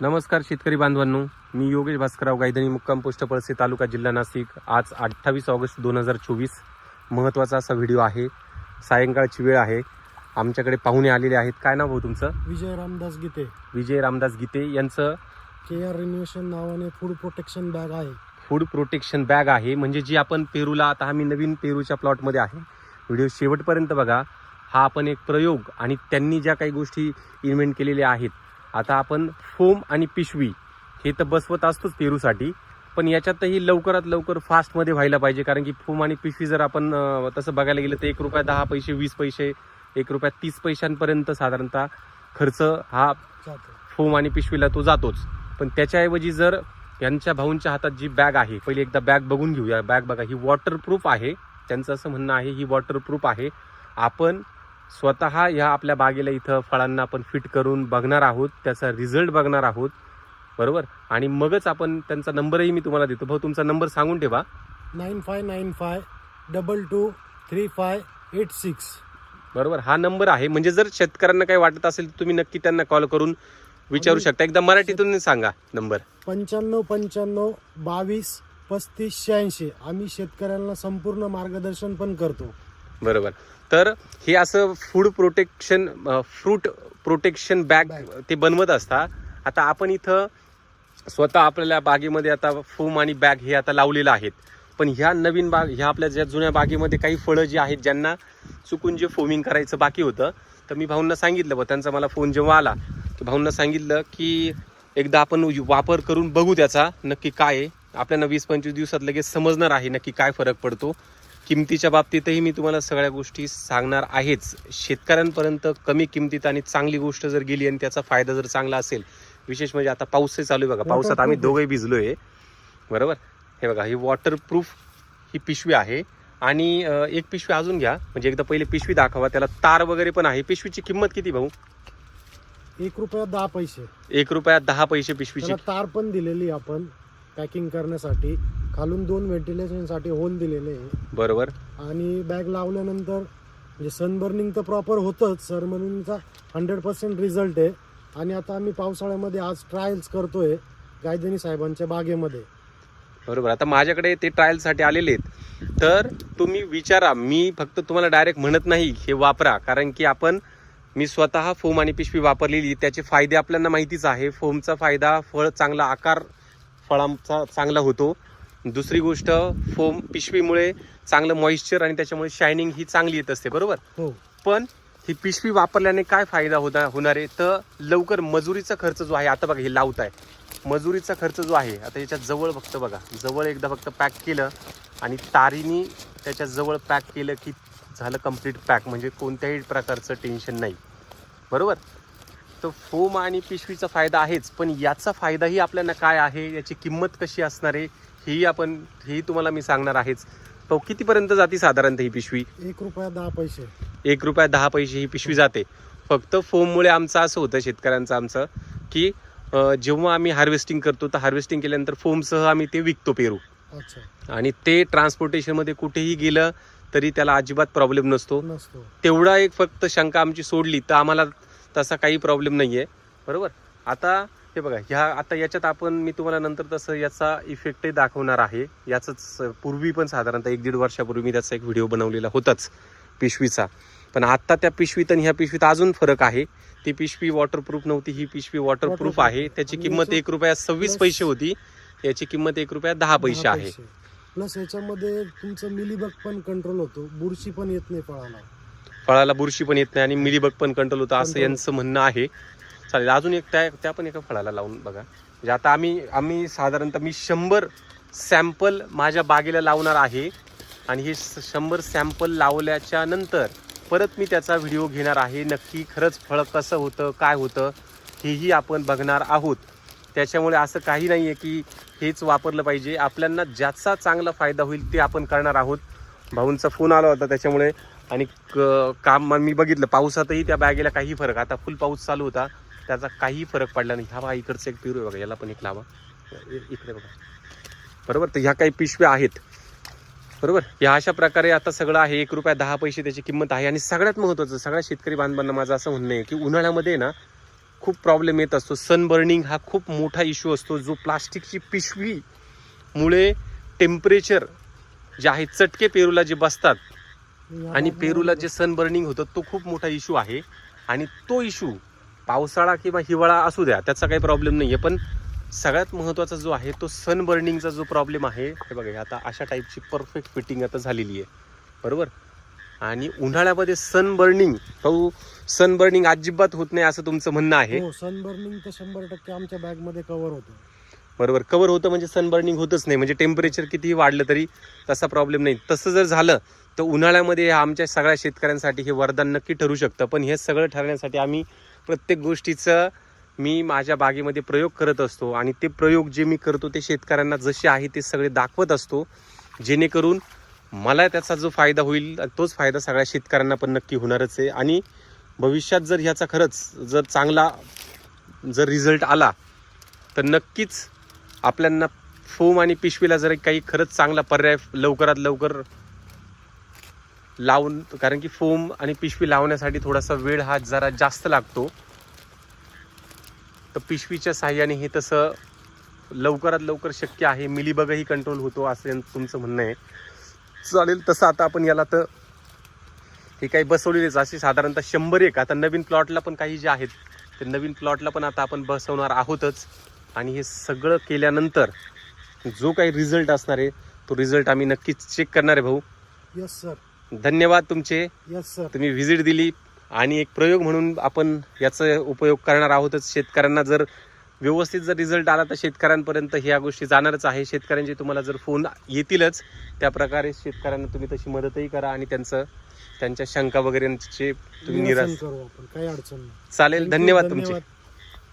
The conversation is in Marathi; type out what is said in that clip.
नमस्कार शेतकरी बांधवांनो मी योगेश भास्करराव गायधनी मुक्काम पोस्ट पळसे तालुका जिल्हा नाशिक. आज अठ्ठावीस ऑगस्ट दोन हजार चोवीस. महत्त्वाचा असा व्हिडिओ आहे. सायंकाळची वेळ आहे. आमच्याकडे पाहुणे आलेले आहेत. काय नाव भाऊ तुमचं? विजय रामदास गीते. विजय रामदास गीते यांचं के आर रिन्युएशन नावाने फूड प्रोटेक्शन बॅग आहे. फूड प्रोटेक्शन बॅग आहे. म्हणजे जी आपण पेरूला आता आम्ही नवीन पेरूच्या प्लॉटमध्ये आहे. व्हिडिओ शेवटपर्यंत बघा. हा आपण एक प्रयोग आणि त्यांनी ज्या काही गोष्टी इन्व्हेंट केलेल्या आहेत आता आपण फोम आणि पिशवी हे तर बसवत असतोच पेरूसाठी पण याच्यातही लवकरात लवकर फास्टमध्ये व्हायला पाहिजे कारण की फोम आणि पिशवी जर आपण तसं बघायला गेलं तर एक रुपया दहा पैसे वीस पैसे एक रुपया तीस पैशांपर्यंत साधारणतः खर्च हा फोम आणि पिशवीला तो जातोच. पण त्याच्याऐवजी जर यांच्या भाऊंच्या हातात जी बॅग आहे पहिले एकदा बॅग बघून घेऊया. बॅग बघा ही वॉटरप्रूफ आहे. त्यांचं असं म्हणणं आहे ही वॉटरप्रूफ आहे. आपण स्वतः ह्या आपल्या बागेला इथं फळांना आपण फिट करून बघणार आहोत. त्याचा रिझल्ट बघणार आहोत. बरोबर? आणि मगच आपण त्यांचा नंबरही मी तुम्हाला देतो. भाऊ तुमचा नंबर सांगून ठेवा. Nine five nine five double two three five eight six. बरोबर? हा नंबर आहे. म्हणजे जर शेतकऱ्यांना काही वाटत असेल तर तुम्ही नक्की त्यांना कॉल करून विचारू शकता. एकदा मराठीतून सांगा नंबर पंच्याण्णव पंच्याण्णव बावीस पस्तीस शहाऐंशी. आम्ही शेतकऱ्यांना संपूर्ण मार्गदर्शन पण करतो. बरोबर. तर हे असं food protection fruit protection bag. ते बनवत असता आता आपण इथं स्वतः आपल्याला बागेमध्ये आता फोम आणि बॅग हे आता लावलेलं आहेत. पण ह्या नवीन बाग ह्या आपल्या ज्या जुन्या बागेमध्ये काही फळं जी आहेत ज्यांना चुकून जे फोमिंग करायचं बाकी होतं तर मी भाऊंना सांगितलं बा त्यांचा मला फोन जेव्हा आला की भाऊंना सांगितलं की एकदा आपण वापर करून बघू त्याचा नक्की काय आहे. आपल्याला वीस पंचवीस दिवसात लगेच समजणार आहे नक्की काय फरक पडतो. किमतीच्या बाबतीतही मी तुम्हाला सगळ्या गोष्टी सांगणार आहेच. शेतकऱ्यांपर्यंत कमी किमतीत आणि चांगली गोष्ट जर गेली आणि त्याचा फायदा जर चांगला असेल विशेष म्हणजे आता पाऊसही चालू आहे बघा. पावसात आम्ही दोघंही भिजलोय. बरोबर? हे बघा ही वॉटरप्रूफ ही पिशवी आहे. आणि एक पिशवी अजून घ्या. म्हणजे एकदा पहिले पिशवी दाखवा. त्याला तार वगैरे पण आहे. पिशवीची किंमत किती भाऊ? एक रुपया दहा पैसे. एक रुपया दहा पैसे पिशवीची. तार पण दिलेली आपण पॅकिंग करण्यासाठी. खालून दोन व्हेंटिलेशनसाठी होल दिलेले आहे. बरोबर. आणि बॅग लावल्यानंतर म्हणजे सनबर्निंग तर प्रॉपर होतंच सरमर्निंगचा हंड्रेड पर्सेंट रिझल्ट आहे. आणि आता आम्ही पावसाळ्यामध्ये आज ट्रायल्स करतोय गायधनी साहेबांच्या बागेमध्ये. बरोबर. आता माझ्याकडे ते ट्रायलसाठी आलेले आहेत. तर तुम्ही विचारा मी फक्त तुम्हाला डायरेक्ट म्हणत नाही हे वापरा. कारण की आपण मी स्वतः फोम आणि पिशवी वापरलेली त्याचे फायदे आपल्याला माहितीच आहे. फोमचा फायदा फळ चांगला आकार फळांचा चांगला होतो. दुसरी गोष्ट फोम पिशवीमुळे चांगलं मॉइश्चर आणि त्याच्यामुळे शायनिंग ही चांगली येत असते बरोबर? हो. पण ही पिशवी वापरल्याने काय फायदा होता होणार आहे? तर लवकर मजुरीचा खर्च जो आहे आता बघा हे लावत आहे. मजुरीचा खर्च जो आहे आता याच्यात जवळ फक्त बघा जवळ एकदा फक्त पॅक केलं आणि तारीनी त्याच्याजवळ पॅक केलं की झालं कंप्लीट पॅक म्हणजे कोणत्याही प्रकारचं टेन्शन नाही. बरोबर? तर फोम आणि पिशवीचा फायदा आहेच पण याचा फायदाही आपल्याला काय आहे? याची किंमत कशी असणार आहे? हेही आपण हेही तुम्हाला मी सांगणार आहेच. तो कितीपर्यंत जाते साधारणतः ही पिशवी? एक रुपया दहा पैसे. एक रुपया दहा पैसे ही पिशवी जाते. फक्त फोममुळे आमचं असं होतं शेतकऱ्यांचं आमचं की अं, जेव्हा आम्ही हार्वेस्टिंग करतो तर हार्वेस्टिंग केल्यानंतर फोमसह आम्ही ते विकतो पेरू. अच्छा. आणि ते ट्रान्सपोर्टेशनमध्ये कुठेही गेलं तरी त्याला अजिबात प्रॉब्लेम नसतो. नसतो. तेवढा एक फक्त शंका आमची सोडली तर आम्हाला तसा काही प्रॉब्लेम नाही आहे बरोबर? आता हे बघा ह्या आता याच्यात आपण मी तुम्हाला नंतर तसं याचा इफेक्टही दाखवणार आहे. याचंच पूर्वी पण साधारणतः एक दीड वर्षापूर्वी मी त्याचा एक व्हिडिओ बनवलेला होताच पिशवीचा. पण आता त्या पिशवीत आणि ह्या पिशवीत अजून फरक आहे. ती पिशवी वॉटरप्रूफ नव्हती ही पिशवी वॉटरप्रूफ. आहे. त्याची किंमत एक रुपया सव्वीस पैसे होती. याची किंमत एक रुपया दहा पैसे आहे. प्लस याच्यामध्ये तुमचं मिलीबग पण कंट्रोल होतो. बुरशी पण येत नाही फळाला. फळाला बुरशी पण येत नाही आणि मिलीबग पण कंट्रोल होतं असं. यांचं म्हणणं आहे. चालेल अजून एक त्या त्या पण एका फळाला लावून बघा. म्हणजे आता आम्ही आम्ही साधारणतः मी शंभर सॅम्पल माझ्या बागेला लावणार आहे. आणि हे स- शंभर सॅम्पल लावल्याच्या नंतर परत मी त्याचा व्हिडिओ घेणार आहे. नक्की खरंच फळ कसं होतं काय होतं हेही आपण बघणार आहोत. त्याच्यामुळे असं काही नाही आहे की हेच वापरलं पाहिजे. आपल्यांना ज्याचा चांगला फायदा होईल ते आपण करणार आहोत. भाऊंचा फोन आला होता त्याच्यामुळे. आणि क- काम मी बघितलं पावसातही त्या बॅगेला काही फरक. आता फुल पाऊस चालू होता. त्याचा काही फरक पडला नाही. ह्या बा इकडचं एक पेरू आहे बघा याला पण एक लावा. इकडे बघा. बरोबर? तर ह्या काही पिशव्या आहेत. बरोबर? या अशा प्रकारे आता सगळं आहे. एक रुपया दहा पैसे त्याची किंमत आहे. आणि सगळ्यात महत्त्वाचं सगळ्या शेतकरी बांधवांना माझं असं म्हणणं आहे की उन्हाळ्यामध्ये ना खूप प्रॉब्लेम येत असतो. सनबर्निंग हा खूप मोठा इश्यू असतो. जो प्लास्टिकची पिशवीमुळे टेम्परेचर जे आहे चटके पेरूला जे बसतात आणि पेरूला जे सनबर्निंग होतं तो खूप मोठा इश्यू आहे. आणि तो इश्यू पावसाळा किंवा हिवाळा असू द्या त्याचा काही प्रॉब्लेम नाही आहे पण सगळ्यात महत्त्वाचा जो आहे तो सनबर्निंगचा जो प्रॉब्लेम आहे हे बघा हे आता अशा टाईपची परफेक्ट फिटिंग आता झालेली आहे बरोबर? आणि उन्हाळ्यामध्ये सनबर्निंग भाऊ सनबर्निंग अजिबात होत नाही असं तुमचं म्हणणं आहे. हो सनबर्निंग तर शंभर टक्के आमच्या बॅगमध्ये कव्हर होतं. बरोबर. कवर होतं म्हणजे सनबर्निंग होतच नाही. म्हणजे टेम्परेचर कितीही वाढलं तरी तसा प्रॉब्लेम नाही. तसं जर झालं तर उन्हाळ्यामध्ये आमच्या सगळ्या शेतकऱ्यांसाठी हे वरदान नक्की ठरू शकतं. पण हे सगळं ठरण्यासाठी आम्ही प्रत्येक गोष्टीचं मी माझ्या बागेमध्ये प्रयोग करत असतो आणि ते प्रयोग जे मी करतो ते शेतकऱ्यांना जसे आहे ते सगळे दाखवत असतो. जेणेकरून मला त्याचा जो फायदा होईल तोच फायदा सगळ्या शेतकऱ्यांना पण नक्की होणारच आहे. आणि भविष्यात जर ह्याचा खरंच जर चांगला जर रिझल्ट आला तर नक्कीच आपल्यांना फोम आणि पिशवीला जर काही खरंच चांगला पर्याय लवकरात लवकर लावून कारण की फोम आणि पिशवी लावण्यासाठी थोडासा वेळ हा जरा जास्त लागतो. तर पिशवीच्या साह्याने हे तसं लवकरात लवकर शक्य आहे. मिलीबगही कंट्रोल होतो असं तुमचं म्हणणं आहे. चालेल तसं आता आपण याला तर हे काही बसवलेलेच. असे साधारणतः शंभर एक. आता नवीन प्लॉटला पण काही जे आहेत ते नवीन प्लॉटला पण आता आपण बसवणार आहोतच. आणि हे सगळं केल्यानंतर जो काही रिझल्ट असणार आहे तो रिझल्ट आम्ही नक्कीच चेक करणार आहे भाऊ. यस सर धन्यवाद तुमचे. यस सर तुम्ही व्हिजिट दिली आणि एक प्रयोग म्हणून आपण याचा उपयोग करणार आहोतच. शेतकऱ्यांना जर व्यवस्थित जर रिझल्ट आला तर शेतकऱ्यांपर्यंत ह्या गोष्टी जाणारच आहे. शेतकऱ्यांचे तुम्हाला जर फोन येतीलच त्या प्रकारे शेतकऱ्यांना तुम्ही तशी मदतही करा आणि त्यांचं त्यांच्या शंका वगैरेचे तुम्ही निराश करू आपण. काही अडचण नाही. चालेल. धन्यवाद तुमचे.